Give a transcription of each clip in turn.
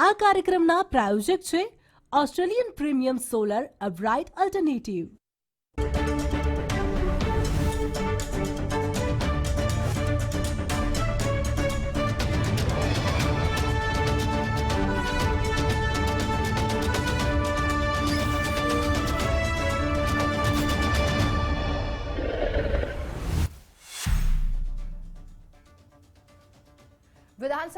આ કાર્યક્રમના પ્રાયોજક છે Australian premium solar a bright alternative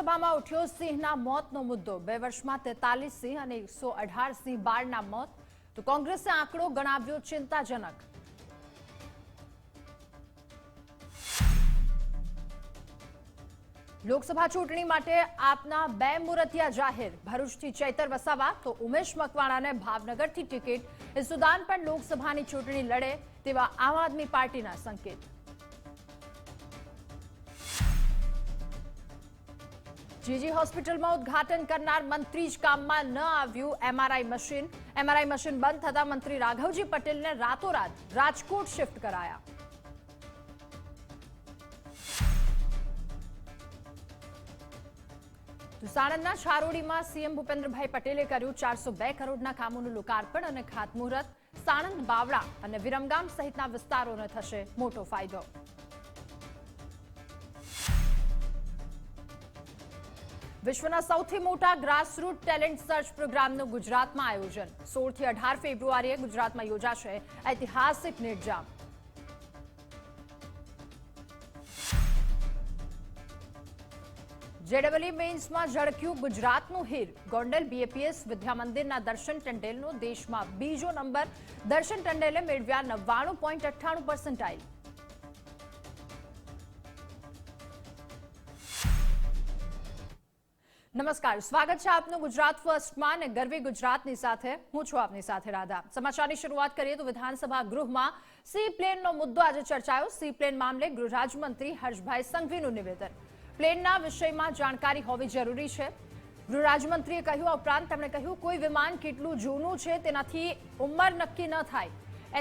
વિધાનસભામાં ઉઠ્યો સિંહના મોતનો મુદ્દો. બે વર્ષમાં તેતાલીસ સિંહ અને એકસો અઢાર સિંહ બાળના મોત. તો કોંગ્રેસે આંકડો ગણાવ્યો ચિંતાજનક. લોકસભા ચૂંટણી માટે આપના બે મુરતિયા જાહેર. ભરૂચથી ચૈતર વસાવા તો ઉમેશ મકવાણાને ભાવનગરથી ટિકિટ. એ સુદાન પણ લોકસભાની ચૂંટણી લડે તેવા આમ આદમી પાર્ટીના સંકેત. જીજી હોસ્પિટલમાં ઉદઘાટન કરનાર મંત્રી જ કામમાં ન આવ્યું એમઆરઆઈ મશીન. એમઆરઆઈ મશીન બંધ થતા મંત્રી રાઘવજી પટેલને રાતોરાત રાજકોટ શિફ્ટ કરાયા. સાણંદના છારોડીમાં સીએમ ભૂપેન્દ્રભાઈ પટેલે કર્યું ચારસો બે કરોડના કામોનું લોકાર્પણ અને ખાતમુહૂર્ત. સાણંદ બાવળા અને વિરમગામ સહિતના વિસ્તારોને થશે મોટો ફાયદો. વિશ્વના સૌથી મોટા ગ્રાસરૂટ ટેલેન્ટ સર્ચ પ્રોગ્રામનું ગુજરાતમાં આયોજન. સોળથી અઢાર ફેબ્રુઆરીએ ગુજરાતમાં યોજાશે ઐતિહાસિક નિર્જામ. જેડબલી મેન્સમાં ઝળક્યું ગુજરાતનું હીર. ગોંડલ બીએપીએસ વિદ્યામંદિરના દર્શન ટંડેલનો દેશમાં બીજો નંબર. દર્શન ટંડેલે મેળવ્યા નવ્વાણું પોઈન્ટ અઠ્ઠાણું પર્સન્ટાઇલ નમસ્કાર. સ્વાગત છે આપનું ગુજરાત ફર્સ્ટમાં અને ગરવી ગુજરાતની સાથે. હું છું આપની સાથે રાધા. સમાચારની શરૂઆત કરીએ તો વિધાનસભા ગૃહમાં સી પ્લેનનો મુદ્દો આજે ચર્ચાયો. સી પ્લેન મામલે ગૃહ રાજ્યમંત્રી હર્ષભાઈ સંઘવીનું નિવેદન. પ્લેનના વિષયમાં જાણકારી હોવી જરૂરી છે. ગૃહ રાજ્યમંત્રીએ કહ્યું આ ઉપરાંત તેમણે કહ્યું, કોઈ વિમાન કેટલું જૂનું છે તેનાથી ઉંમર નક્કી ન થાય.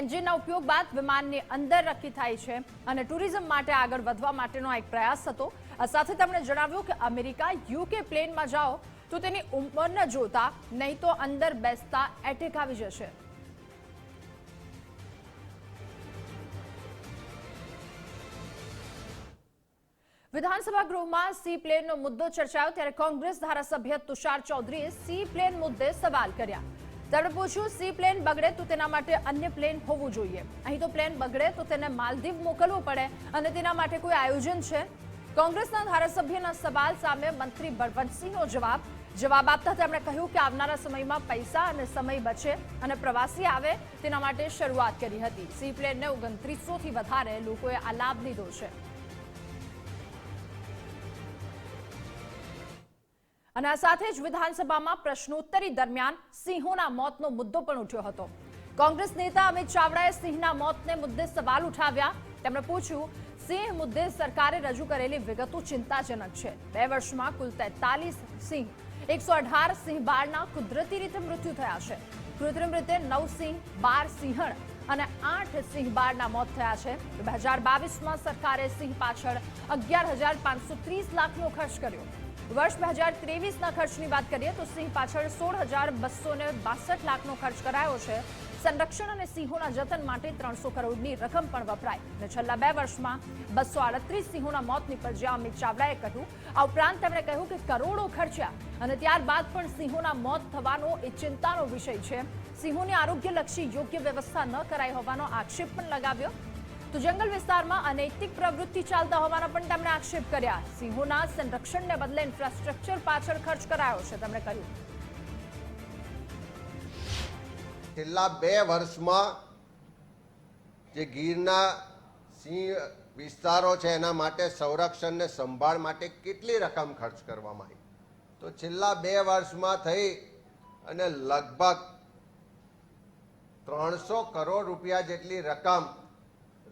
એન્જિનના ઉપયોગ બાદ વિમાનની અંદર નક્કી થાય છે અને ટુરિઝમ માટે આગળ વધવા માટેનો એક પ્રયાસ હતો. સાથે તેમણે જણાવ્યું કે અમેરિકા યુકે પ્લેનમાં જાઓ તો તેની ઉંમર ન જોતા, નહીં તો અંદર બેસતા એટેક આવી જશે. વિધાનસભા ગૃહમાં સી પ્લેનનો મુદ્દો ચર્ચાયો ત્યારે કોંગ્રેસ ધારાસભ્ય તુષાર ચૌધરીએ સી પ્લેન મુદ્દે સવાલ કર્યા. તેમણે પૂછ્યું, સી પ્લેન બગડે તો તેના માટે અન્ય પ્લેન હોવું જોઈએ. અહીં તો પ્લેન બગડે તો તેને માલદીવ મોકલવું પડે અને તેના માટે કોઈ આયોજન છે? કોંગ્રેસના ધારાસભ્યના સવાલ સામે મંત્રી બળવંતસિંહનો જવાબ. જવાબ આપતા તેમણે કહ્યું કે આવનારા સમયમાં પૈસા અને સમય બચે અને પ્રવાસી આવે તેના માટે શરૂઆત કરી હતી. સી પ્લેનને ઓગણત્રીસો થી વધારે લોકોએ આ લાભ લીધો છે. અને આ સાથે જ વિધાનસભામાં પ્રશ્નોત્તરી દરમિયાન સિંહોના મોતનો મુદ્દો પણ ઉઠ્યો હતો. કોંગ્રેસ નેતા અમિત ચાવડાએ સિંહના મોતને મુદ્દે સવાલ ઉઠાવ્યા. તેમણે પૂછ્યું સિંહ મુદ્દે સરકારે રજૂ કરેલી વિગતો ચિંતાજનક છે. બે વર્ષમાં કુલ તેતાલીસ સિંહ, એકસો અઢાર સિંહ બાળના કુદરતી રીતે મૃત્યુ થયા છે. કૃત્રિમ રીતે નવ સિંહ, બાર સિંહણ અને આઠ સિંહ બાળના મોત થયા છે. બે હજાર બાવીસમાં સરકારે સિંહ પાછળ અગિયાર હજાર પાંચસો ત્રીસ લાખનો ખર્ચ કર્યો. વર્ષ બે હજાર ત્રેવીસના ખર્ચની વાત કરીએ તો સિંહ પાછળ સોળ હજાર બસો બાસઠ લાખનો ખર્ચ કરાયો છે. સંરક્ષણ અને સિંહોના જતન માટે ત્રણસો કરોડની રકમ પણ વપરાય અને છેલ્લા બે વર્ષમાં બસો આડત્રીસ સિંહોના મોત નીપજ્યા. અમિત ચાવડાએ કહ્યું, આ ઉપરાંત તેમણે કહ્યું કે કરોડો ખર્ચ્યા અને ત્યારબાદ પણ સિંહોના મોત થવાનો એ ચિંતાનો વિષય છે. સિંહોની આરોગ્યલક્ષી યોગ્ય વ્યવસ્થા ન કરાઈ હોવાનો આક્ષેપ પણ લગાવ્યો. તો જંગલ વિસ્તારમાં અનૈતિક પ્રવૃત્તિ ચાલતા હોવાના પણ તેમણે આક્ષેપ કર્યા. સિંહોના સંરક્ષણને બદલે ઇન્ફ્રાસ્ટ્રક્ચર પાછળ ખર્ચ કરાયો છે, તેમણે કહ્યું. છેલ્લા બે વર્ષમાં જે ગીરના સિંહ વિસ્તારો છે, એના માટે સંરક્ષણ ને સંભાળ માટે કેટલી રકમ ખર્ચ કરવામાં આવી? તો છેલ્લા બે વર્ષમાં થઈ અને લગભગ ત્રણસો કરોડ રૂપિયા જેટલી રકમ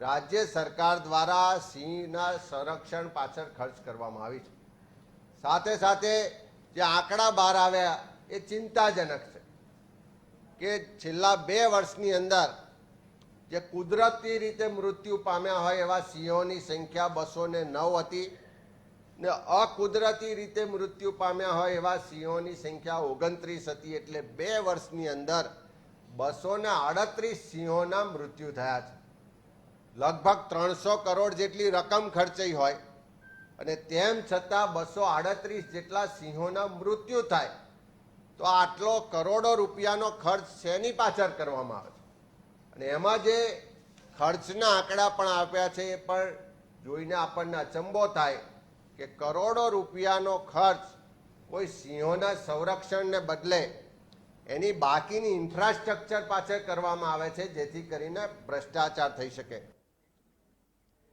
રાજ્ય સરકાર દ્વારા સિંહના સંરક્ષણ પાછળ ખર્ચ કરવામાં આવી છે. સાથે સાથે જે આંકડા બહાર આવ્યા, એ ચિંતાજનક છે. કે છેલ્લા બે વર્ષની અંદર જે કુદરતી રીતે મૃત્યુ પામ્યા હોય એવા સિંહોની સંખ્યા બસો ને નવ હતી ને અકુદરતી રીતે મૃત્યુ પામ્યા હોય એવા સિંહોની સંખ્યા ઓગણત્રીસ હતી એટલે બે વર્ષની અંદર બસો ને આડત્રીસ સિંહોના મૃત્યુ થયા છે. લગભગ ત્રણસો કરોડ જેટલી રકમ ખર્ચાઈ હોય અને તેમ છતાં બસો આડત્રીસ જેટલા સિંહોના મૃત્યુ થાય તો આટલો કરોડો રૂપિયાનો ખર્ચ શેની પાછળ કરવામાં આવે છે? અને એમાં જે ખર્ચના આંકડા પણ આપ્યા છે એ પણ જોઈને આપણને અચંબો થાય કે કરોડો રૂપિયાનો ખર્ચ કોઈ સિંહોના સંરક્ષણને બદલે એની બાકીની ઇન્ફ્રાસ્ટ્રક્ચર પાછળ કરવામાં આવે છે, જેથી કરીને ભ્રષ્ટાચાર થઈ શકે.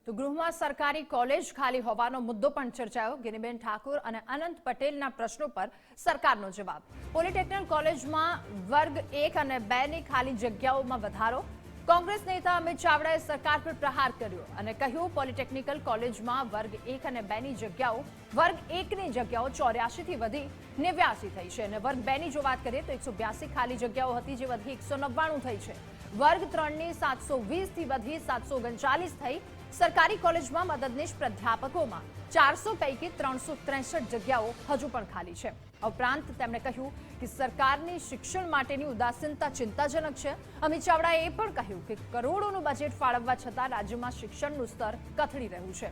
તો ગૃહમાં સરકારી કોલેજ ખાલી હોવાનો મુદ્દો પણ ચર્ચાયો. ગિનીબેન ઠાકુર અને અનંત પટેલના પ્રશ્નો પર સરકારનો જવાબ. પોલિટેકનિક કોલેજમાં વર્ગ એક અને બે ની ખાલી જગ્યાઓમાં વધારો. કોંગ્રેસ નેતા અમિત ચાવડાએ સરકાર પર પ્રહાર કર્યો અને કહ્યું, પોલિટેકનિકલ કોલેજમાં વર્ગ એક અને બે ની જગ્યાઓ, વર્ગ એકની જગ્યાઓ ચોર્યાસી થી વધી નેવ્યાસી થઈ છે. અને વર્ગ બે ની જો વાત કરીએ તો એકસો બ્યાસી ખાલી જગ્યાઓ હતી, જે વધી એકસો નવ્વાણું થઈ છે. વર્ગ ત્રણની સાતસો વીસથી વધી સાતસો ઓગણચાલીસ થઈ સરકારી કોલેજમાં મદદનીશ પ્રાધ્યાપકોમાં ચારસો પૈકી ત્રણસો ત્રેસઠ જગ્યાઓ હજુ પણ ખાલી છે. ઉપરાંત તેમણે કહ્યું કે સરકારની શિક્ષણ માટેની ઉદાસીનતા ચિંતાજનક છે. અમિત ચાવડાએ એ પણ કહ્યું કે કરોડોનું બજેટ ફાળવવા છતાં રાજ્યમાં શિક્ષણનું સ્તર કથળી રહ્યું છે.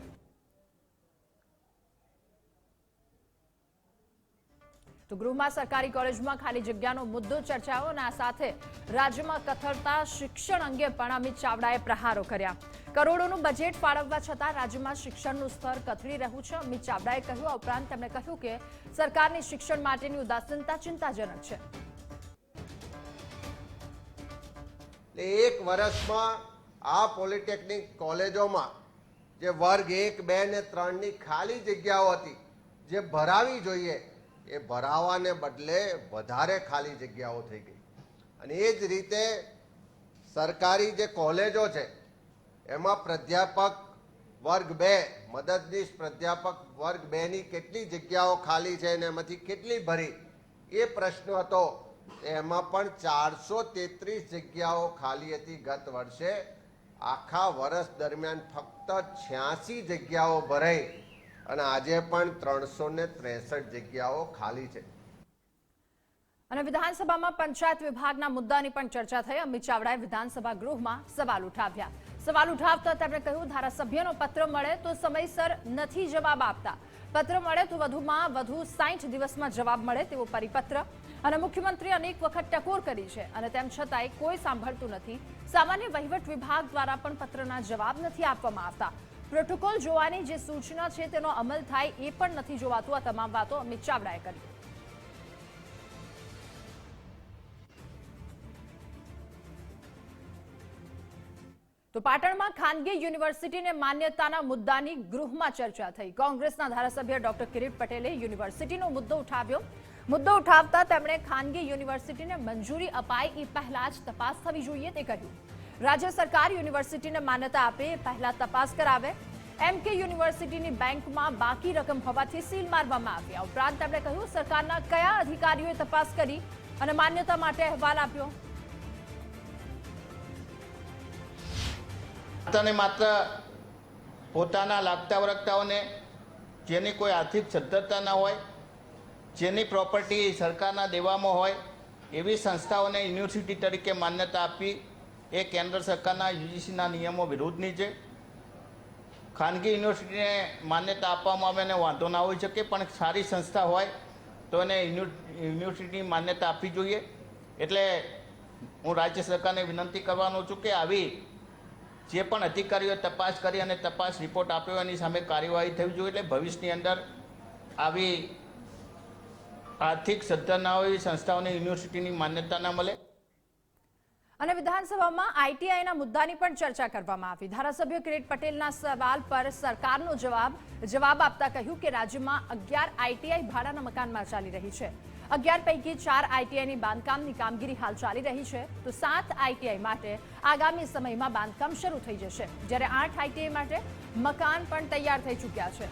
તો ગૃહમાં સરકારી કોલેજમાં ખાલી જગ્યાનો મુદ્દો ચર્ચાયો અને આ સાથે રાજ્યમાં કથળતા શિક્ષણ અંગે પણ અમિત ચાવડાએ પ્રહારો કર્યા. કરોડોનું બજેટ ફાળવવા છતાં રાજ્યમાં શિક્ષણનું સ્તર કથળી રહ્યું છે. અમિત ચાવડાએ કહ્યું, આ ઉપરાંત તેમણે કહ્યું કે સરકારની શિક્ષણ માટેની ઉદાસીનતા ચિંતાજનક છે. એક વર્ષમાં આ પોલિટેકનિક કોલેજોમાં જે વર્ગ એક, બે ને ત્રણની ખાલી જગ્યાઓ હતી, જે ભરાવી જોઈએ એ ભરાવાને બદલે વધારે ખાલી જગ્યાઓ થઈ ગઈ. અને એ જ રીતે સરકારી જે કોલેજો છે, એમાં પ્રાધ્યાપક વર્ગ બે, મદદનીશ પ્રાધ્યાપક વર્ગ બેની કેટલી જગ્યાઓ ખાલી છે અને એમાંથી કેટલી ભરી, એ પ્રશ્ન હતો. એમાં પણ ચારસો તેત્રીસ જગ્યાઓ ખાલી હતી ગત વર્ષે. આખા વર્ષ દરમિયાન ફક્ત છ્યાસી જગ્યાઓ ભરાઈ. અને આજે પણ ત્રણસો ને ત્રેસઠ જગ્યાઓ ખાલી છે. અને વિધાનસભામાં પંચાયત વિભાગના મુદ્દાની પણ ચર્ચા થઈ. અમિત ચાવડાએ વિધાનસભા ગૃહમાં સવાલ ઉઠાવ્યા. સવાલ ઉઠાવતા તેમણે કહ્યું, ધારાસભ્યનો પત્ર મળે તો સમયસર નથી જવાબ આપતા. પત્ર મળે તો વધુમાં વધુ સાઠ દિવસમાં જવાબ મળે તેવો પરિપત્ર. અને મુખ્યમંત્રી અનેક વખત ટકોર કરી છે. અને તેમ છતાંય કોઈ સાંભળતું નથી. સામાન્ય વહીવટ વિભાગ દ્વારા પણ પત્રના જવાબ નથી આપવામાં આવતા. પ્રોટોકોલ જોવાની જે સૂચના છે તેનો અમલ થાય એ પણ નથી જોવાતું. આ તમામ વાતો અમિત ચાવડાએ કરી. તો પાટણમાં ખાનગી યુનિવર્સિટીને માન્યતાના મુદ્દાની ગૃહમાં ચર્ચા થઈ. કોંગ્રેસના ધારાસભ્ય ડોક્ટર કિરીટ પટેલે યુનિવર્સિટીનો મુદ્દો ઉઠાવ્યો. મુદ્દો ઉઠાવતા તેમણે ખાનગી યુનિવર્સિટીને મંજૂરી અપાય એ પહેલા જ તપાસ થવી જોઈએ, તે કહ્યું. રાજ્ય સરકાર યુનિવર્સિટીને માન્યતા આપે પહેલા તપાસ કરાવે. એમ કે યુનિવર્સિટીની બેંકમાં બાકી રકમ હોવાથી સીલ મારવામાં આવી આ ઉપરાંત તેમણે કહ્યું, સરકારના કયા અધિકારીઓએ તપાસ કરી અને માન્યતા માટે અહેવાલ આપ્યો? માત્ર માત્ર પોતાના લાગતા વળગતાઓને, જેની કોઈ આર્થિક સદ્ધરતા ના હોય, જેની પ્રોપર્ટી સરકારના દેવામાં હોય, એવી સંસ્થાઓને યુનિવર્સિટી તરીકે માન્યતા આપવી એ કેન્દ્ર સરકારના યુજીસીના નિયમો વિરુદ્ધની છે. ખાનગી યુનિવર્સિટીને માન્યતા આપવામાં આવે એને વાંધો ના હોઈ શકે, પણ સારી સંસ્થા હોય તો એને યુનિવર્સિટીની માન્યતા આપવી જોઈએ. એટલે હું રાજ્ય સરકારને વિનંતી કરવાનો છું કે આવી જે પણ અધિકારીઓએ તપાસ કરી અને તપાસ રિપોર્ટ આપ્યો, એની સામે કાર્યવાહી થવી જોઈએ. એટલે ભવિષ્યની અંદર આવી આર્થિક સદ્ધર ના હોય સંસ્થાઓને યુનિવર્સિટીની માન્યતા ના મળે. અને વિધાનસભામાં આઈટીઆઈના મુદ્દાની પણ ચર્ચા કરવામાં આવી. ધારાસભ્ય કિરીટ પટેલના સવાલ પર સરકારનો જવાબ જવાબ આપતા કહ્યું કે રાજ્યમાં અગિયાર આઈટીઆઈ ભાડાના મકાનમાં ચાલી રહી છે. અગિયાર પૈકી ચાર આઈટીઆઈની બાંધકામની કામગીરી હાલ ચાલી રહી છે, તો સાત આઈટીઆઈ માટે આગામી સમયમાં બાંધકામ શરૂ થઈ જશે, જ્યારે આઠ આઈટીઆઈ માટે મકાન પણ તૈયાર થઈ ચૂક્યા છે.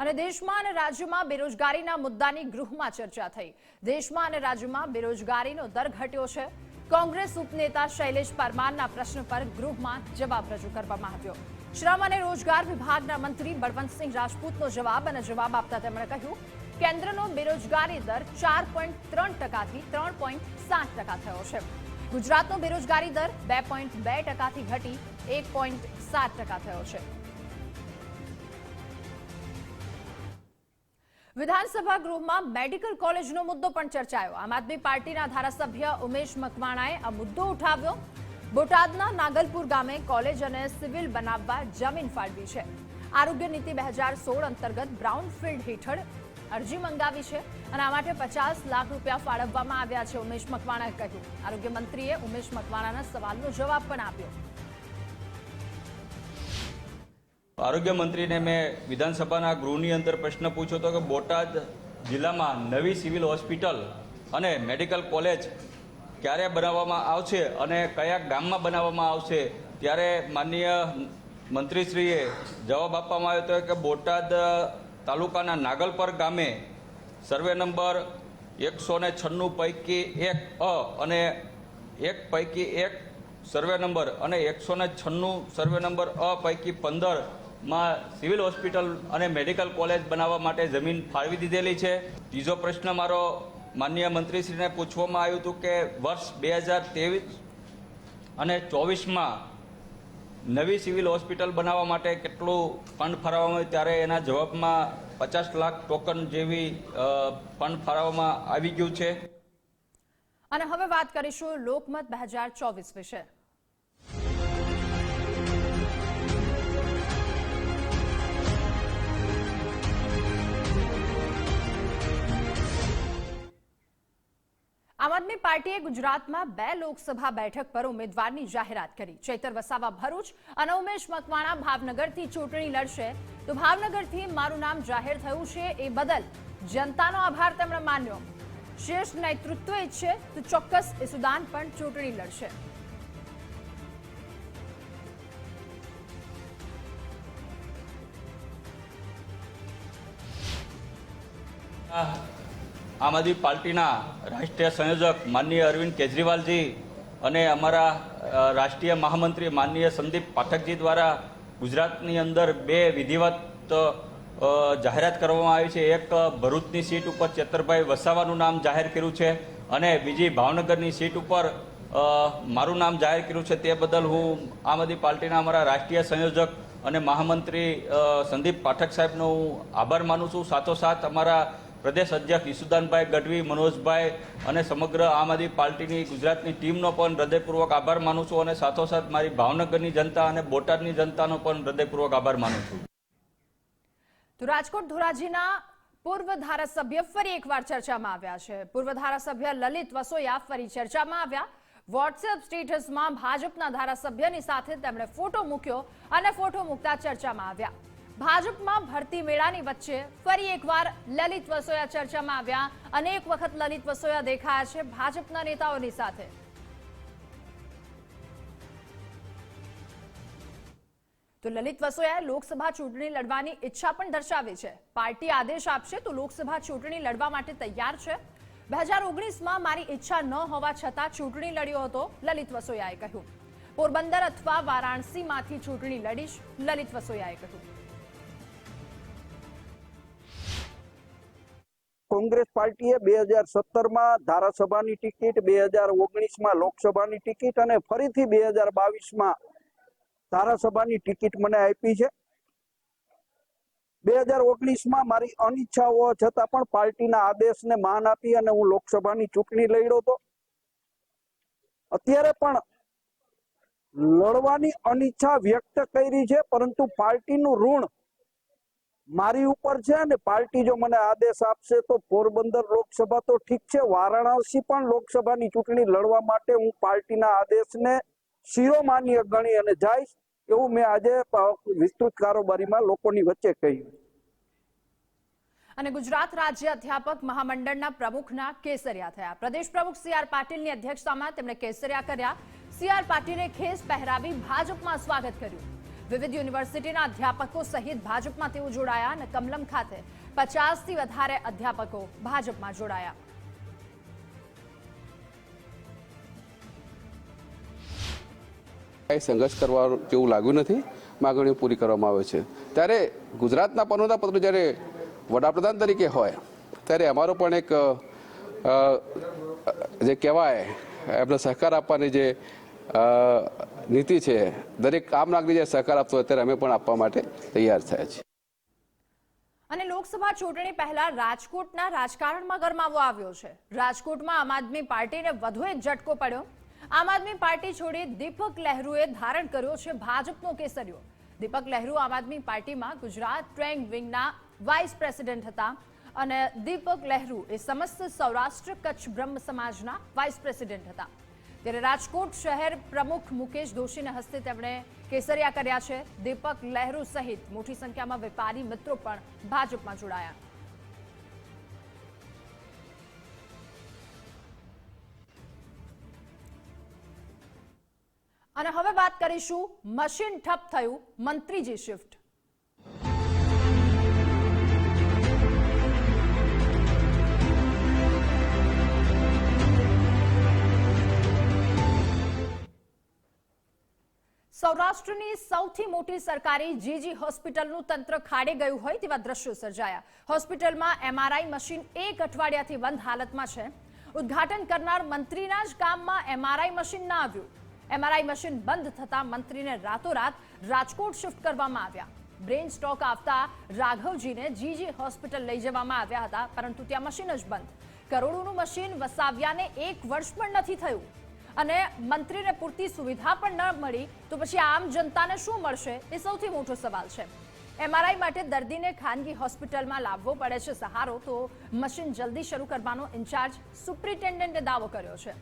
અને દેશમાં અને રાજ્યમાં બેરોજગારીના મુદ્દાની ગૃહમાં ચર્ચા થઈ. દેશમાં અને રાજ્યમાં બેરોજગારીનો દર ઘટ્યો છે. કોંગ્રેસ ઉપનેતા શૈલેષ પરમારના પ્રશ્ન પર ગૃહમાં જવાબ રજૂ કરવામાં આવ્યો. શ્રમ અને રોજગાર વિભાગના મંત્રી બળવંતસિંહ રાજપૂતનો જવાબ અને જવાબ આપતા તેમણે કહ્યું, કેન્દ્રનો બેરોજગારી દર ચાર પોઈન્ટ ત્રણ ટકાથી ત્રણ પોઈન્ટ સાત ટકા થયો છે. ગુજરાતનો બેરોજગારી દર બે પોઈન્ટ બે ટકાથી ઘટી એક પોઈન્ટ સાત ટકા થયો છે. વિધાનસભા ગૃહમાં મેડિકલ કોલેજનો મુદ્દો પણ ચર્ચાયો. આમ આદમી પાર્ટીના ધારાસભ્ય ઉમેશ મકવાણાએ આ મુદ્દો ઉઠાવ્યો. બોટાદના નાગલપુર ગામે કોલેજ અને સિવિલ બનાવવા જમીન ફાળવી છે. આરોગ્ય નીતિ બે હજાર સોળ અંતર્ગત બ્રાઉનફિલ્ડ હેઠળ અરજી મંગાવી છે અને આ માટે પચાસ લાખ રૂપિયા ફાળવવામાં આવ્યા છે, ઉમેશ મકવાણાએ કહ્યું. આરોગ્ય મંત્રીએ ઉમેશ મકવાણાના સવાલનો જવાબ પણ આપ્યો. આરોગ્ય મંત્રીને મેં વિધાનસભાના ગૃહની અંદર પ્રશ્ન પૂછ્યો હતો કે બોટાદ જિલ્લામાં નવી સિવિલ હોસ્પિટલ અને મેડિકલ કોલેજ ક્યારે બનાવવામાં આવશે અને કયા ગામમાં બનાવવામાં આવશે? ત્યારે માનનીય મંત્રીશ્રીએ જવાબ આપવામાં આવ્યો હતો કે બોટાદ તાલુકાના નાગલપર ગામે સર્વે નંબર એકસો ને છન્નું પૈકી એક અ અને એક પૈકી એક સર્વે નંબર અને એકસો ને છન્નું સર્વે નંબર અ પૈકી પંદર માં સિવિલ હોસ્પિટલ અને મેડિકલ કોલેજ બનાવવા માટે જમીન ફાળવી દીધેલી છે. ત્રીજો પ્રશ્ન મારો માનનીય મંત્રીશ્રીને પૂછવામાં આવ્યું હતું કે વર્ષ બે હજાર ત્રેવીસ અને ચોવીસમાં નવી સિવિલ હોસ્પિટલ બનાવવા માટે કેટલું ફંડ ફાળવવામાં આવ્યું? ત્યારે એના જવાબમાં પચાસ લાખ ટોકન જેવી ફંડ ફાળવવામાં આવી ગયું છે. અને હવે વાત કરીશું લોકમત બે હજાર ચોવીસ વિશે. આમ આદમી પાર્ટીએ ગુજરાતમાં બે લોકસભા બેઠક પર ઉમેદવારની જાહેરાત કરી. ચૈતર વસાવા ભરૂચ અને ઉમેશ મકવાણા ભાવનગરથી ચૂંટણી લડશે. તો ભાવનગરથી મારું નામ જાહેર થયું છે એ બદલ જનતાનો આભાર તેમણે માન્યો. શ્રેષ્ઠ નેતૃત્વ ઈચ્છે તો ચોક્કસ સુદાન પણ ચૂંટણી લડશે. આમ આદમી પાર્ટીના રાષ્ટ્રીય સંયોજક માનનીય અરવિંદ કેજરીવાલજી અને અમારા રાષ્ટ્રીય મહામંત્રી માનનીય સંદીપ પાઠકજી દ્વારા ગુજરાતની અંદર બે વિધિવત જાહેરાત કરવામાં આવી છે. એક ભરૂચની સીટ ઉપર ચેતરભાઈ વસાવાનું નામ જાહેર કર્યું છે અને બીજી ભાવનગરની સીટ ઉપર મારું નામ જાહેર કર્યું છે. તે બદલ હું આમ આદમી પાર્ટીના અમારા રાષ્ટ્રીય સંયોજક અને મહામંત્રી સંદીપ પાઠક સાહેબનો હું આભાર માનું છું. સાથોસાથ અમારા પ્રદેશ અધ્યક્ષ ઈસુદાનભાઈ ગઢવી, મનોજભાઈ અને સમગ્ર આમ આદમી પાર્ટીની ગુજરાતની ટીમનો પણ હૃદયપૂર્વક આભાર માનું છું અને સાથોસાથ મારી ભાવનગરની જનતા અને બોટાદની જનતાનો પણ હૃદયપૂર્વક આભાર માનું છું. તો રાજકોટ ધોરાજીના પૂર્વ ધારાસભ્ય ફરી એકવાર ચર્ચામાં આવ્યા છે. પૂર્વ ધારાસભ્ય લલિત વસોયા ફરી ચર્ચામાં આવ્યા. વોટ્સએપ સ્ટેટસમાં ભાજપના ધારાસભ્યની સાથે તેમણે ફોટો મૂક્યો અને ફોટો મૂકતા ચર્ચામાં આવ્યા. ભાજપમાં ભરતી મેળાની વચ્ચે ફરી એકવાર લલિત વસોયા ચર્ચામાં આવ્યા. અનેક વખત લલિત વસોયા દેખાયા છે ભાજપના નેતાઓની સાથે. તો લલિત વસોયાએ લોકસભા ચૂંટણી લડવાની ઈચ્છા પણ દર્શાવી છે. પાર્ટી આદેશ આપશે તો લોકસભા ચૂંટણી લડવા માટે તૈયાર છે. બે હજાર ઓગણીસમાં મારી ઈચ્છા ન હોવા છતાં ચૂંટણી લડ્યો હતો, લલિત વસોયાએ કહ્યું. પોરબંદર અથવા વારાણસીમાંથી ચૂંટણી લડીશ, લલિત વસોયાએ કહ્યું. કોંગ્રેસ પાર્ટીએ બે હજાર સત્તરમાં ધારાસભાની ટિકિટ, બે હજાર ઓગણીસમાં લોકસભાની ટિકિટ અને ફરીથી બે હજાર બાવીસમાં ધારાસભાની ટિકિટ મને આપી છે. બે હજાર ઓગણીસમાં મારી અનિચ્છા હોવા છતાં પણ પાર્ટીના આદેશને માન આપી અને હું લોકસભાની ચૂંટણી લડ્યો હતો. અત્યારે પણ લડવાની અનિચ્છા વ્યક્ત કરી છે, પરંતુ પાર્ટીનું ઋણ મારી ઉપર છે ને, પાર્ટી જો મને આદેશ આપશે તો પોરબંદર લોકસભા તો ઠીક છે. વારાણસી પણ લોકસભાની ચૂંટણી લડવા માટે હું પાર્ટીના આદેશને શિરોમાન્ય ગણી અને જઈશ એવું મેં આજે વિસ્તૃત કારોબારીમાં લોકોની વચ્ચે કહ્યું. અને ગુજરાત રાજ્ય અધ્યાપક મહામંડળના પ્રમુખના કેસરિયા થયા. પ્રદેશ પ્રમુખ સી આર પાટીલની અધ્યક્ષતામાં તેમણે કેસરિયા કર્યા. સી આર પાટીલે ખેસ પહેરાવી ભાજપમાં સ્વાગત કર્યું. વિવિધ યુનિવર્સિટીના અધ્યાપકો સહિત ભાજપમાં તેઓ જોડાયા અને કમલમ ખાતે પચાસથી વધારે અધ્યાપકો ભાજપમાં જોડાયા. કાંઈ સંઘર્ષ કરવા જેવું લાગ્યું નથી, માગણીઓ પૂરી કરવામાં આવે છે. ત્યારે ગુજરાતના પનોતા પત્ર જ્યારે વડાપ્રધાન તરીકે હોય, ત્યારે અમારો પણ એક જે કહેવાય, એમને સહકાર આપવાની જે નીતિ છે. દરેક આમ નાગરિક સહકાર આપતો અત્યારે અમે પણ આપવા માટે તૈયાર થયા છીએ. અને લોકસભા ચૂંટણી પહેલા રાજકોટના રાજકારણમાં ગરમાવો આવ્યો છે. રાજકોટમાં આમ આદમી પાર્ટીને વધુ એક ઝટકો પડ્યો. આમ આદમી પાર્ટી છોડી દીપક લહેરુએ ધારણ કર્યો છે ભાજપનો કેસરિયો. દીપક લહેરુ આમ આદમી પાર્ટીમાં ગુજરાત ટ્રેંગ વિંગના વાઇસ પ્રેસિડેન્ટ હતા. અને દીપક લહેરુ એ સમસ્ત સૌરાષ્ટ્ર કચ્છ બ્રહ્મ સમાજના વાઇસ પ્રેસિડેન્ટ હતા. ત્યારે રાજકોટ શહેર પ્રમુખ મુકેશ દોશીના હસ્તે તેમણે કેસરિયા કર્યા છે. દીપક લહેરુ સહિત મોટી સંખ્યામાં વેપારી મિત્રો પણ ભાજપમાં જોડાયા. અને હવે વાત કરીશું, મશીન ઠપ થયું મંત્રીજી શિફ્ટ સૌરાષ્ટ્રની સૌથી મોટી સરકારી જીજી હોસ્પિટલનું તંત્ર ખાડે ગયું હોય તેવા દ્રશ્યો સર્જાયા. હોસ્પિટલમાં એમઆરઆઈ મશીન એક અઠવાડિયાથી બંધ હાલતમાં છે. ઉદ્ઘાટન કરનાર મંત્રીના જ કામમાં એમઆરઆઈ મશીન ના આવ્યું. એમઆરઆઈ મશીન બંધ થતા મંત્રીને રાતોરાત રાજકોટ શિફ્ટ કરવામાં આવ્યા. બ્રેન સ્ટ્રોક આવતા રાઘવજીને જીજી હોસ્પિટલ લઈ જવામાં આવ્યા હતા, પરંતુ ત્યાં મશીન જ બંધ. કરોડોનું મશીન વસાવ્યાને એક વર્ષ પણ નથી થયું. અને મંત્રીને પૂરતી સુવિધા પણ ન મળી, તો પછી આમ જનતાને શું મળશે? એ સૌથી મોટો સવાલ છે. એમઆરઆઈ માટે દર્દીને ખાનગી હોસ્પિટલમાં લાવવો પડે છે સહારો, તો મશીન જલ્દી શરૂ કરવાનો ઇન્ચાર્જ સુપ્રિન્ટેન્ડન્ટે દાવો કર્યો છે.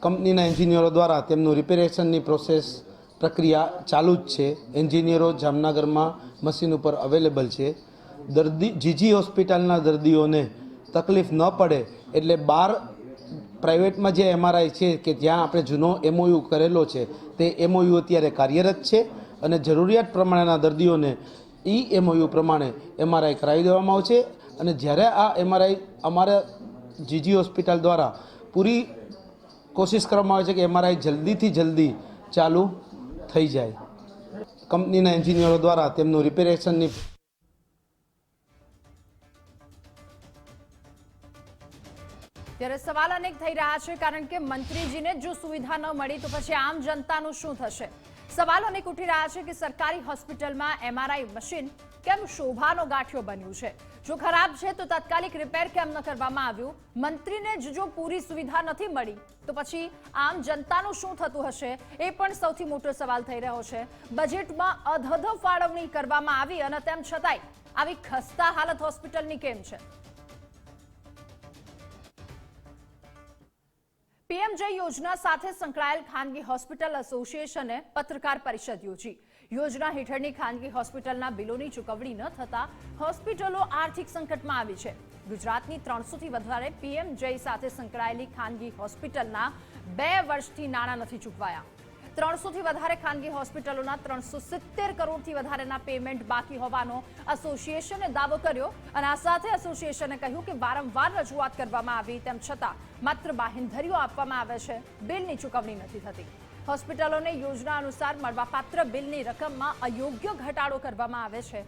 કંપનીના એન્જિનિયરો દ્વારા તેમનું રિપેરેશનની પ્રોસેસ પ્રક્રિયા ચાલુ જ છે. એન્જિનિયરો જામનગરમાં મશીન ઉપર અવેલેબલ છે. દર્દી, જીજી હોસ્પિટલના દર્દીઓને તકલીફ ન પડે એટલે બાર પ્રાઇવેટમાં જે એમઆરઆઈ છે કે જ્યાં આપણે જૂનો એમઓયુ કરેલો છે, તે એમઓયુ અત્યારે કાર્યરત છે અને જરૂરિયાત પ્રમાણેના દર્દીઓને ઈ એમઓયુ પ્રમાણે એમઆરઆઈ કરાવી દેવામાં આવશે અને જ્યારે આ એમઆરઆઈ અમારા જીજી હોસ્પિટલ દ્વારા પૂરી કોશિશ કરવામાં આવે છે કે એમઆરઆઈ જલ્દીથી જલ્દી ચાલુ થઈ જાય. કંપનીના એન્જિનિયરો દ્વારા તેમનું રિપેરેશનની ત્યારે સવાલ અનેક થઈ રહ્યા છે, કારણ કે મંત્રીજીને જો સુવિધા ન મળી તો પછી આમ જનતાનું શું થશે? સવાલ અનેક ઉઠી રહ્યા છે કે સરકારી હોસ્પિટલમાં એમઆરઆઈ મશીન કેમ શોભાનો ગાંઠિયો બન્યું છે? જો ખરાબ છે તો તાત્કાલિક રિપેર કેમ ન કરવામાં આવ્યું? મંત્રીને જ પૂરી સુવિધા નથી મળી તો પછી આમ જનતાનું શું થતું હશે? એ પણ સૌથી મોટો સવાલ થઈ રહ્યો છે. બજેટમાં અધધ ફાળવણી કરવામાં આવી અને તેમ છતાંય આવી ખસ્તા હાલત હોસ્પિટલની કેમ છે? પીએમજય યોજના સાથે સંકળાયેલ ખાનગી હોસ્પિટલ એસોસિએશને પત્રકાર પરિષદ યોજી. યોજના હેઠળની ખાનગી હોસ્પિટલના બિલોની ચૂકવણી ન થતા હોસ્પિટલો આર્થિક સંકટમાં આવી છે. ગુજરાતની ત્રણસોથી વધારે પીએમજય સાથે સંકળાયેલી ખાનગી હોસ્પિટલના બે વર્ષથી નાણાં નથી ચૂકવાયા. ત્રણસોથી વધારે ખાનગી હોસ્પિટલોના ત્રણસો સિત્તેર કરોડથી વધારેના પેમેન્ટ બાકી હોવાનો એસોસિએશને દાવો કર્યો અને આ સાથે એસોસિએશને કહ્યું કે વારંવાર રજૂઆત કરવામાં આવી તેમ છતાં માત્ર બાહેંધરીઓ આપવામાં આવે છે. બિલની ચૂકવણી નથી થતી. હોસ્પિટલોને યોજના અનુસાર મળવાપાત્ર બિલની રકમમાં અયોગ્ય ઘટાડો કરવામાં આવે છે.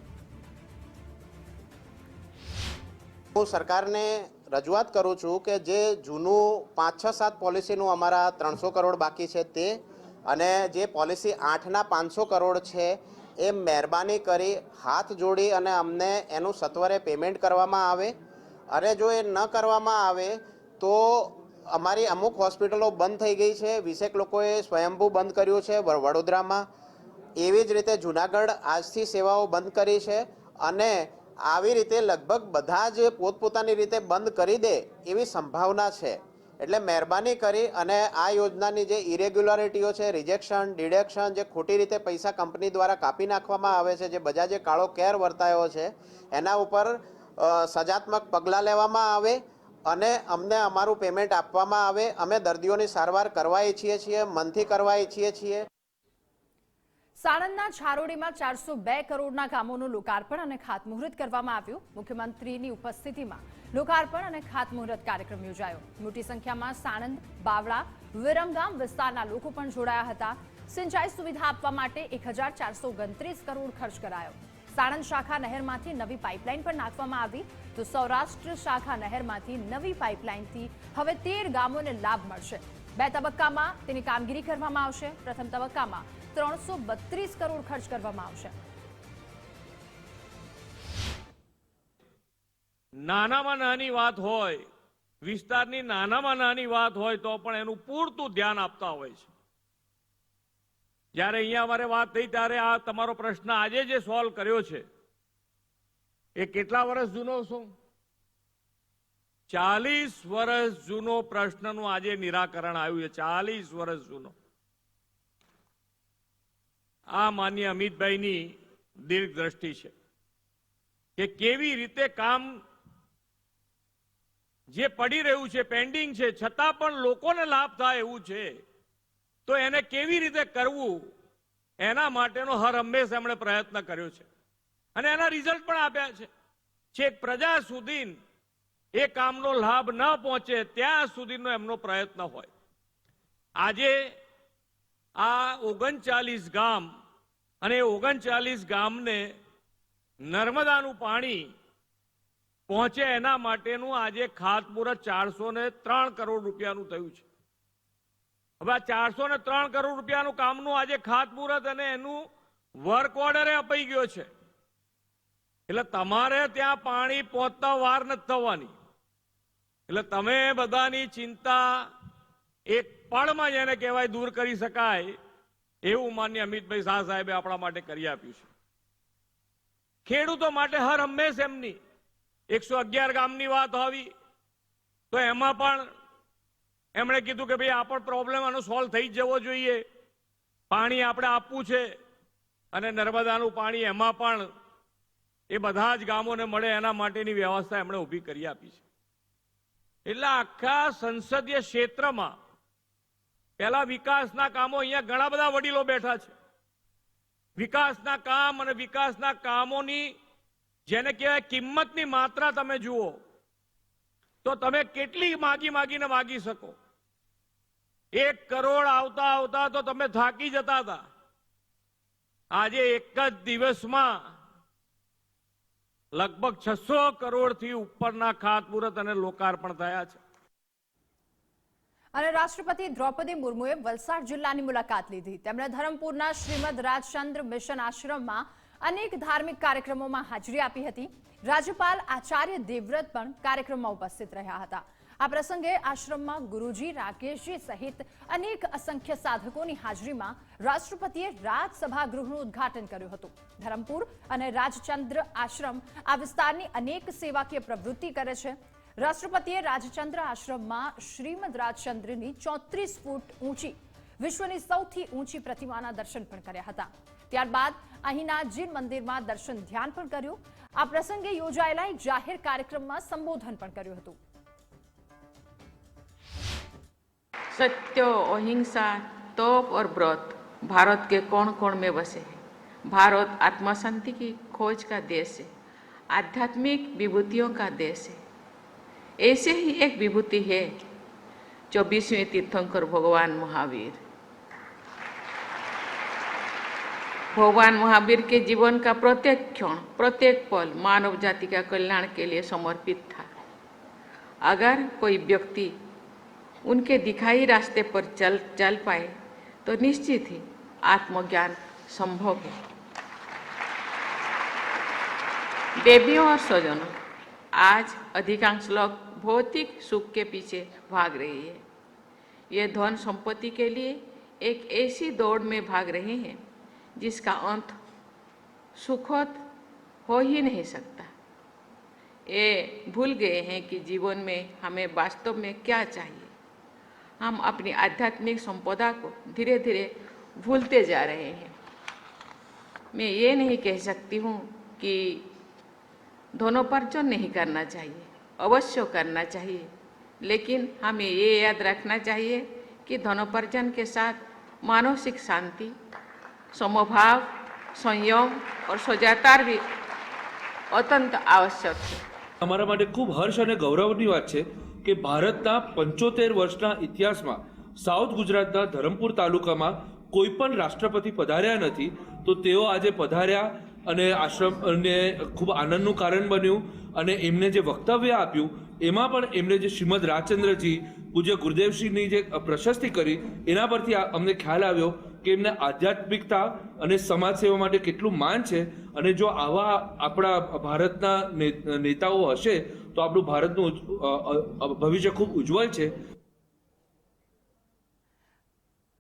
હું સરકારને રજૂઆત કરું છું કે જે જૂનું પાંચ છ સાત પોલિસીનું અમારા ત્રણસો કરોડ બાકી છે તે અને જે પોલિસી આઠના પાંચસો કરોડ છે, એ મહેરબાની કરી હાથ જોડી અને અમને એનું સત્વરે પેમેન્ટ કરવામાં આવે. અને જો એ ન કરવામાં આવે, તો અમારી અમુક હોસ્પિટલો બંધ થઈ ગઈ છે. વીસેક લોકોએ સ્વયંભૂ બંધ કર્યું છે વડોદરામાં. એવી જ રીતે જુનાગઢ આજથી સેવાઓ બંધ કરી છે અને આવી રીતે લગભગ બધા જ પોતપોતાની રીતે બંધ કરી દે એવી સંભાવના છે. એટલે મહેરબાની કરી અને આ યોજનાની જે ઇરેગ્યુલારિટીઓ છે રિજેક્શન ડિડક્શન જે ખોટી રીતે પૈસા કંપની દ્વારા કાપી નાખવામાં આવે છે, જે બજાજે કાળો કેર વર્તાયો છે, એના ઉપર સજાત્મક પગલાં લેવામાં આવે અને અમને અમારું પેમેન્ટ આપવામાં આવે. અમે દર્દીઓની સારવાર કરવા ઈચ્છીએ છીએ મનથી કરવા ઈચ્છીએ છીએ. સાણંદના છારોડીમાં ચારસો બે કરોડના કામોનું લોકાર્પણ અને ખાતમુહૂર્ત કરવામાં આવ્યું. મુખ્યમંત્રીની ઉપસ્થિતિમાં લોકાર્પણ અને ખાતમુહૂર્ત કાર્યક્રમ યોજાયો. મોટી સંખ્યામાં સાણંદ, બાવળા, વિરમગામ વિસ્તારના લોકો પણ જોડાયા હતા. સિંચાઈ સુવિધા આપવા માટે એક કરોડ ખર્ચ કરાયો. સાણંદ શાખા નહેરમાંથી નવી પાઇપલાઇન પણ નાખવામાં આવી. તો સૌરાષ્ટ્ર શાખા નહેરમાંથી નવી પાઇપલાઇનથી હવે તેર ગામોને લાભ મળશે. બે તબક્કામાં તેની કામગીરી કરવામાં આવશે. પ્રથમ તબક્કામાં ત્રણસો કરોડ ખર્ચ કરવામાં આવશે. નાનામાં નાની વાત હોય, વિસ્તારની નાનામાં નાની વાત હોય તો પણ એનું પૂરતું ધ્યાન આપતા હોય છે. જ્યારે અહીંયા અમારે વાત થઈ ત્યારે આ તમારો પ્રશ્ન આજે જે સોલ્વ કર્યો છે, એ કેટલા વર્ષ જૂનો શું? ચાલીસ વર્ષ જૂનો પ્રશ્નનું આજે નિરાકરણ આવ્યું છે, ચાલીસ વર્ષ જૂનો. આ માન્ય અમિતભાઈની દીર્ઘ દ્રષ્ટિ છે કે કેવી રીતે કામ જે પડી રહ્યું છે પેન્ડિંગ છે, છતાં પણ લોકોને લાભ થાય એવું છે, તો એને કેવી રીતે કરવું? એના માટેનો હર હંમેશ એમણે પ્રયત્ન કર્યો છે. અને એના રિઝલ્ટ પણ આપ્યા છે. છેક પ્રજા સુધી એ કામનો લાભ ન પહોંચે ત્યાં સુધીનો એમનો પ્રયત્ન હોય. આજે આ ઓગણચાલીસ ગામ અને ઓગણચાલીસ ગામને નર્મદાનું પાણી પહોંચે એના માટેનું આજે ખાતમુહૂર્ત ચારસો ને ત્રણ કરોડ રૂપિયાનું થયું છે. હવે આ ચારસો ને ત્રણ કરોડ રૂપિયાનું કામનું આજે ખાતમુહૂર્ત અને એનું વર્ક ઓર્ડરે અપાઈ ગયો છે. એટલે તમારે ત્યાં પાણી પહોંચતા વાર નથી થવાની. એટલે તમે બધાની ચિંતા એક પળમાં જેને કહેવાય દૂર કરી શકાય એવું માન્ય અમિતભાઈ શાહ સાહેબે આપણા માટે કરી આપ્યું છે. ખેડૂતો માટે હર હંમેશ એમની એકસો અગિયાર ગામની વાત આવી, તો એમાં પણ એમણે કીધું કે ભાઈ આ પ્રોબ્લેમ આનો સોલ્વ થઈ જવો જોઈએ. પાણી આપણે આપવું છે અને નર્મદાનું પાણી એમાં પણ એ બધા જ ગામોને મળે એના માટેની વ્યવસ્થા એમણે ઊભી કરી આપી છે. એટલે આખા સંસદીય ક્ષેત્રમાં પહેલા વિકાસના કામો અહીંયા ઘણા બધા વડીલો બેઠા છે. વિકાસના કામ અને વિકાસના કામોની જેને કહેવાય કિંમતની માત્રા તમે જુઓ, તો તમે કેટલી માગી માગીને માગી શકો? એક કરોડ આવતા આવતા તો તમે થાકી જતા હતા. આજે એક જ દિવસમાં લગભગ છસો કરોડથી ઉપરના ખાતમુહૂર્ત અને લોકાર્પણ થયા છે. અને રાષ્ટ્રપતિ દ્રૌપદી મુર્મુએ વલસાડ જિલ્લાની મુલાકાત લીધી. તેમણે ધરમપુરના શ્રીમદ રાજચંદ્ર મિશન આશ્રમમાં અનેક ધાર્મિક કાર્યક્રમોમાં હાજરી આપી હતી. રાજ્યપાલ આચાર્ય દેવવ્રત પણ કાર્યક્રમમાં ઉપસ્થિત રહ્યા હતા. આ પ્રસંગે આશ્રમમાં ગુરુજી રાકેશજી સહિત અનેક અસંખ્ય સાધકોની હાજરીમાં રાષ્ટ્રપતિએ રાજસભા ગૃહનું ઉદ્ઘાટન કર્યું હતું. ધરમપુર અને રાજચંદ્ર આશ્રમ આ વિસ્તારની અનેક સેવાકીય પ્રવૃત્તિ કરે છે. રાષ્ટ્રપતિએ રાજચંદ્ર આશ્રમમાં શ્રીમદ રાજચંદ્રની ચોત્રીસ ફૂટ ઊંચી, વિશ્વની સૌથી ઊંચી પ્રતિમાના દર્શન પણ કર્યા હતા. ત્યારબાદ અહીંના જીન મંદિરમાં દર્શન ધ્યાન પણ કર્યું આ પ્રસંગે યોજાયેલા એક જાહેર કાર્યક્રમમાં સંબોધન પણ કર્યું હતું सत्य अहिंसा तप और व्रत भारत के कोण कोण में बसे हैं भारत आत्मा शांति की खोज का देश है आध्यात्मिक विभूतियों का देश है ऐसे ही एक विभूति है चौबीसवें तीर्थंकर भगवान महावीर भगवान महावीर के जीवन का प्रत्येक क्षण, प्रत्येक पल मानव जाति का कल्याण के लिए समर्पित था। अगर कोई व्यक्ति उनके दिखाई रास्ते पर चल चल पाए तो निश्चित ही आत्मज्ञान संभव है। देवियों और स्वजनों, आज अधिकांश लोग भौतिक सुख के पीछे भाग रही है। ये धन संपत्ति के लिए एक ऐसी दौड़ में भाग रहे हैं जिसका अंत सुखद हो ही नहीं सकता। ये भूल गए हैं कि जीवन में हमें वास्तव में क्या चाहिए। हम अपनी आध्यात्मिक संपदा को धीरे धीरे भूलते जा रहे हैं। मैं ये नहीं कह सकती हूँ कि धनोपार्जन नहीं करना चाहिए, अवश्य करना चाहिए। लेकिन हमें ये याद रखना चाहिए कि धनोपार्जन के साथ मानसिक शांति સમભાવ સંયમ ઓર સજાતારવી અત્યંત આવશ્યક છે. અમારા માટે ખૂબ હર્ષ અને ગૌરવની વાત છે કે ભારતના પંચોતેર વર્ષના ઇતિહાસમાં સાઉથ ગુજરાતના ધરમપુર તાલુકામાં કોઈ પણ રાષ્ટ્રપતિ પધાર્યા નથી, તો તેઓ આજે પધાર્યા અને આશ્રમ અને ખૂબ આનંદનું કારણ બન્યું અને એમને જે વક્તવ્ય આપ્યું, એમાં પણ એમણે જે શ્રીમદ રાજચંદ્રજી, પૂજ્ય ગુરુદેવસિંહની જે પ્રશસ્તિ કરી, એના પરથી અમને ખ્યાલ આવ્યો. કે એમને આધ્યાત્મિકતા અને સમાજ સેવા માટે કેટલું માન છે? અને જો આવા આપણા ભારતના નેતાઓ હશે, તો આપણું ભારતનું ભવિષ્ય ખૂબ ઉજ્જવળ છે.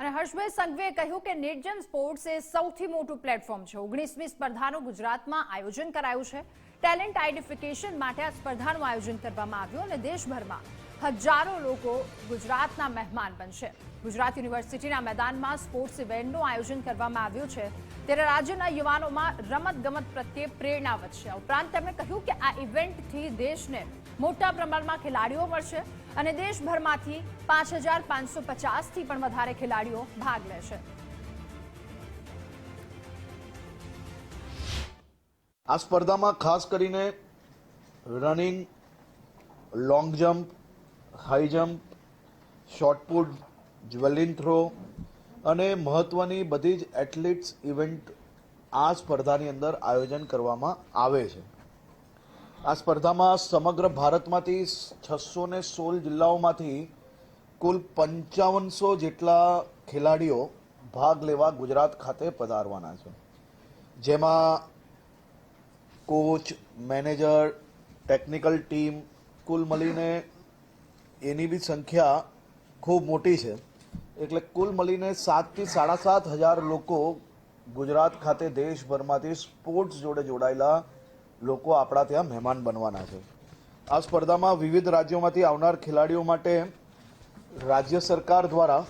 અને હર્ષભાઈ સંઘવીએ કહ્યું કે નિર્જન સ્પોર્ટ્સ એ સૌથી મોટું પ્લેટફોર્મ છે. ઓગણીસમી સ્પર્ધાનું ગુજરાતમાં આયોજન કરાયું છે. ટેલેન્ટ આઈડેન્ટિફિકેશન માટે આ સ્પર્ધાનું આયોજન કરવામાં આવ્યું અને દેશભરમાં હજારો લોકો ગુજરાતના મહેમાન બનશે. ગુજરાત યુનિવર્સિટીના મેદાનમાં સ્પોર્ટ્સ ઇવેન્ટનું આયોજન કરવામાં આવ્યું છે. ત્યારે રાજ્યના યુવાનોમાં રમત ગમત પ્રત્યે પ્રેરણા વધશે. ઉપરાંત તેમણે કહ્યું કે આ ઇવેન્ટથી દેશને મોટા પ્રમાણમાં ખેલાડીઓ મળશે અને દેશભરમાંથી પાંચ હજાર પાંચસો પચાસથી પણ વધારે ખેલાડીઓ ભાગ લેશે. આ સ્પર્ધામાં ખાસ કરીને running, long jump high jump shot put javelin throw અને મહત્ત્વની બધી જ એથ્લેટ્સ ઇવેન્ટ આ સ્પર્ધાની અંદર આયોજન કરવામાં આવે છે. આ સ્પર્ધામાં સમગ્ર ભારતમાંથી છસો ને સોળ જિલ્લાઓમાંથી કુલ પંચાવનસો જેટલા ખેલાડીઓ ભાગ લેવા ગુજરાત ખાતે પધારવાના છે. જેમાં કોચ મેનેજર ટેકનિકલ ટીમ કુલ મળીને એની બી સંખ્યા ખૂબ મોટી છે. એટલે કુલ મળીને સાતથી સાડા સાત હજાર લોકો ગુજરાત ખાતે દેશભરમાંથી સ્પોર્ટ્સ જોડે જોડાયેલા લોકો આપણા ત્યાં મહેમાન બનવાના છે. આ સ્પર્ધામાં વિવિધ રાજ્યોમાંથી આવનાર ખેલાડીઓ માટે રાજ્ય સરકાર દ્વારા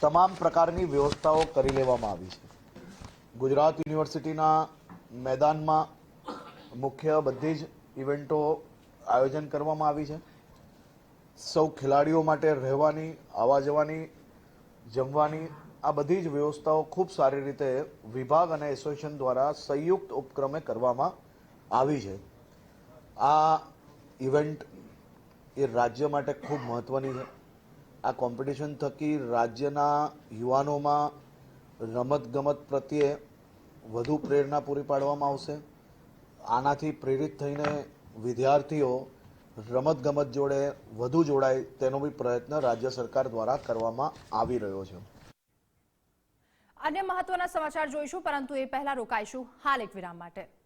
તમામ પ્રકારની વ્યવસ્થાઓ કરી લેવામાં આવી છે. ગુજરાત યુનિવર્સિટીના મેદાનમાં મુખ્ય બધી જ ઇવેન્ટો આયોજન કરવામાં આવી છે. સૌ ખેલાડીઓ માટે રહેવાની આવવા જવાની જમવાની આ બધી જ વ્યવસ્થાઓ ખૂબ સારી રીતે વિભાગ અને એસોસિએશન દ્વારા સંયુક્ત ઉપક્રમે કરવામાં આવી છે. આ ઇવેન્ટ એ રાજ્ય માટે ખૂબ મહત્વની છે. આ કોમ્પિટિશન થકી રાજ્યના યુવાનોમાં રમત ગમત પ્રત્યે વધુ પ્રેરણા પૂરી પાડવામાં આવશે. આનાથી પ્રેરિત થઈને વિદ્યાર્થીઓ રમત ગમત જોડે વધુ જોડાય તેનો બી પ્રયત્ન રાજ્ય સરકાર દ્વારા કરવામાં આવી રહ્યો છે. અન્ય મહત્વના સમાચાર જોઈશું, પરંતુ એ પહેલા રોકાઈશું હાલ એક વિરામ માટે.